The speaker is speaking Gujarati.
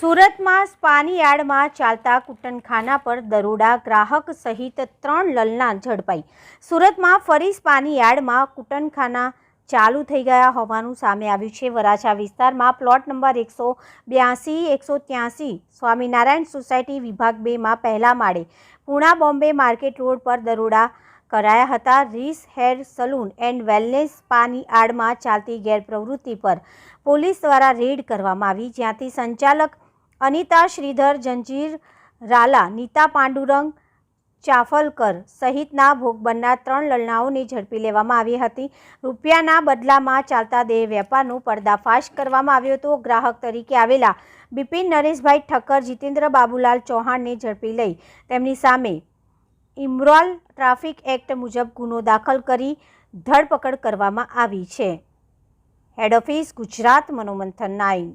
સુરતમાં સ્પાની યાર્ડમાં ચાલતા કુટનખાના પર દરોડા, ગ્રાહક સહિત ત્રણ લલના ઝડપાઈ. સુરતમાં ફરી સ્પાની યાર્ડમાં કુટનખાના ચાલુ થઈ ગયા હોવાનું સામે આવ્યું છે. વરાછા વિસ્તારમાં પ્લોટ નંબર એકસો બ્યાસી, એકસો ત્યાસી, સ્વામિનારાયણ સોસાયટી વિભાગ બેમાં પહેલા માળે પૂણા બોમ્બે માર્કેટ રોડ પર દરોડા કરાયા હતા. Reese hair salon and wellness સ્પાની આડમાં ચાલતી ગેરપ્રવૃત્તિ પર પોલીસ દ્વારા રેડ કરવામાં આવી. જ્યાંથી સંચાલક અનિતા, શ્રીધર, જંજીર, રાલા, નીતા પાંડુરંગ, ચાફલકર સહિતના ભોગ બનનાર ત્રણ લલનાઓને ઝડપી લેવામાં આવી હતી. રૂપિયાના બદલામાં ચાલતા દેહ વેપારનો પર્દાફાશ કરવામાં આવ્યો હતો. ગ્રાહક તરીકે આવેલા બિપિન નરેશભાઈ ઠક્કર, જીતેન્દ્ર બાબુલાલ ચૌહાણને ઝડપી લઈ તેમની સામે ઇમરોલ ટ્રાફિક એક્ટ મુજબ ગુનો દાખલ કરી ધરપકડ કરવામાં આવી છે. હેડ ઓફિસ ગુજરાત, મનોમંથન નાઇન.